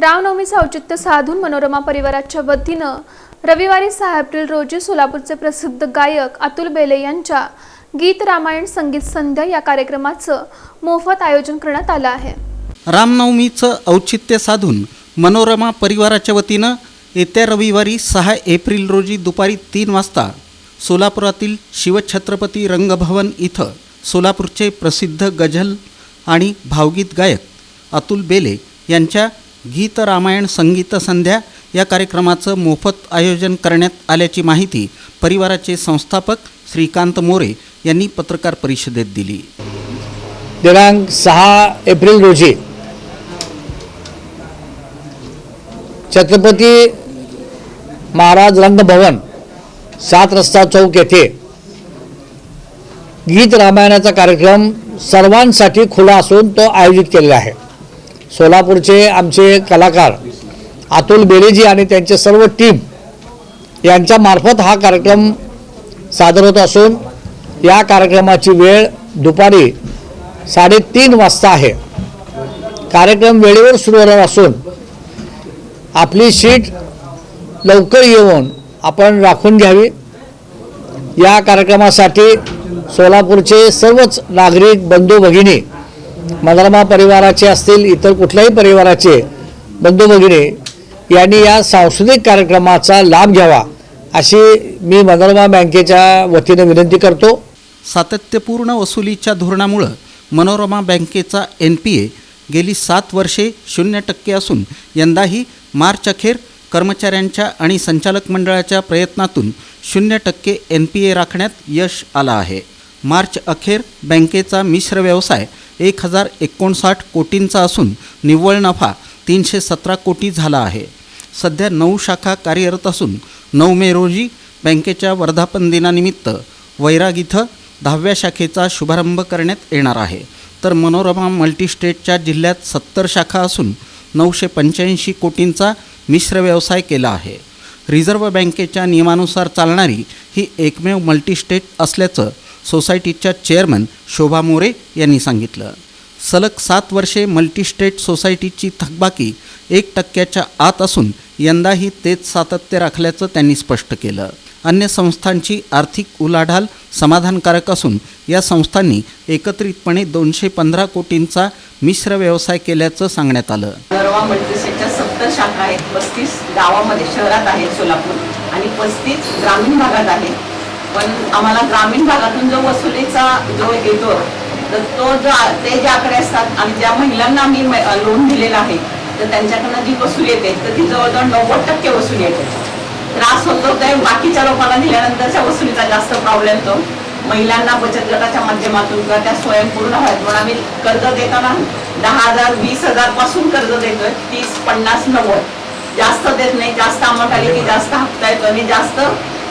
रामनवमीचं औचित्य साधून मनोरमा परिवाराच्या वतीनं रविवारी सहा एप्रिल रोजी सोलापूरचे प्रसिद्ध गायक अतुल बेले यांच्या गीत रामायण संगीत संध्या या कार्यक्रमाचं मोफत आयोजन करण्यात आलं आहे. रामनवमीचं औचित्य साधून मनोरमा परिवाराच्या वतीनं येत्या रविवारी सहा एप्रिल रोजी दुपारी तीन वाजता सोलापुरातील शिवछत्रपती रंगभवन इथं सोलापूरचे प्रसिद्ध गझल आणि भावगीत गायक अतुल बेले यांच्या गीत रामायण संगीत संध्या या कार्यक्रमाचं मोफत आयोजन करण्यात आल्याची माहिती परिवाराचे संस्थापक श्रीकांत मोरे यांनी पत्रकार परिषदेत दिली. दिनांक सहा एप्रिल रोजी छत्रपती महाराज रंगभवन सात रस्ता चौक येथे गीत रामायणाचा कार्यक्रम सर्वांसाठी खुला असून तो आयोजित केलेला आहे. सोलापूरचे आमचे कलाकार अतुल बेरेजी आणि त्यांचे सर्व टीम यांच्यामार्फत हा कार्यक्रम सादर होत असून या कार्यक्रमाची वेळ दुपारी साडेतीन वाजता आहे. कार्यक्रम वेळेवर सुरू होणार असून आपली शीट लवकर येऊन आपण राखून घ्यावी. या कार्यक्रमासाठी सोलापूरचे सर्वच नागरिक बंधू भगिनी मनोरमा परिवाराचे असतील इतर कुठल्याही परिवाराचे बंधू भगिनी यांनी या सांस्कृतिक कार्यक्रमाचा लाभ घ्यावा अशी मी मनोरमा बँकेच्या वतीने विनंती करतो. सातत्यपूर्ण वसुलीच्या धोरणामुळं मनोरमा बँकेचा एन पी ए गेली सात वर्षे शून्य टक्के असून यंदाही मार्च अखेर कर्मचाऱ्यांच्या आणि संचालक मंडळाच्या प्रयत्नातून शून्य टक्के एन पी ए राखण्यात यश आलं आहे. मार्च अखेर बँकेचा मिश्र व्यवसाय एक हजार एकोणसाठ कोटींचा असून निव्वळ नफा तीनशे सतरा कोटी झाला आहे. सध्या नऊ शाखा कार्यरत असून नऊ मे रोजी बँकेच्या वर्धापन दिनानिमित्त वैराग इथं दहाव्या शाखेचा शुभारंभ करण्यात येणार आहे. तर मनोरमा मल्टीस्टेटच्या जिल्ह्यात सत्तर शाखा असून नऊशे पंच्याऐंशी कोटींचा मिश्र व्यवसाय केला आहे. रिझर्व्ह बँकेच्या नियमानुसार चालणारी ही एकमेव मल्टीस्टेट असल्याचं सोसायटीच्या चेअरमन शोभा मोरे यांनी सांगितलं. सलग सात वर्षे मल्टीस्टेट सोसायटीची थकबाकी एक टक्क्याच्या आत असून यंदाही तेच सातत्य राखल्याचं त्यांनी स्पष्ट केलं. अन्य संस्थांची आर्थिक उलाढाल समाधानकारक असून या संस्थांनी एकत्रितपणे दोनशे पंधरा कोटींचा मिश्र व्यवसाय केल्याचं सांगण्यात आलं. गरवा मल्टीस्टेटच्या सत्तर शाखा आहेत. पस्तीस गावामध्ये शहरात आहेत सोलापूर आणि पस्तीस ग्रामीण भागात आहेत. पण आम्हाला ग्रामीण भागातून जो वसुलीचा जो येतो तर तो जो ते जे आकडे असतात आणि ज्या महिलांना आम्ही लोन दिलेलं आहे तर त्यांच्याकडनं जी वसूल येते तर ती जवळजवळ नव्वद टक्के वसूल येते. त्रास होतो ते बाकीच्या लोकांना दिल्यानंतरच्या वसुलीचा जास्त प्रॉब्लेम येतो महिलांना बचत गटाच्या माध्यमातून किंवा त्या स्वयंपूर्ण आहेत म्हणून आम्ही कर्ज देताना दहा हजार वीस हजारपासून कर्ज देतोय तीस पन्नास नव्वद. जास्त देत नाही जास्त अमाऊंट आली की जास्त हप्ता येतो आणि जास्त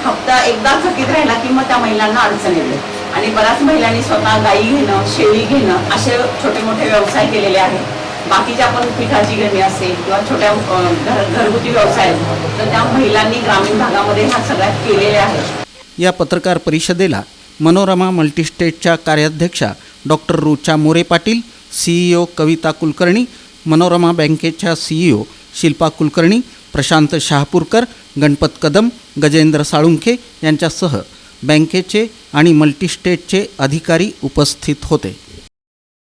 हप्ता एकदा थकीत राहिला की मग त्या महिलांना अडचण येते. आणि बऱ्याच महिलांनी स्वतः गाई घेणं शेळी घेणं असे छोटे मोठे व्यवसाय केलेले आहेत. बाकीच्या आपण पिठाची गिरणी असेल किंवा छोट्या घर घरगुती व्यवसाय तर त्या महिलांनी ग्रामीण भागामध्ये हा सगळ्यात केलेले आहेत. या पत्रकार परिषदेला मनोरमा मल्टीस्टेटच्या कार्याध्यक्षा डॉक्टर रुचा मोरे पाटील सीईओ कविता कुलकर्णी मनोरमा बँकेच्या सीईओ शिल्पा कुलकर्णी प्रशांत शहापूरकर गणपत कदम गजेंद्र साळुंखे यांच्यासह बँकेचे आणि मल्टीस्टेटचे अधिकारी उपस्थित होते.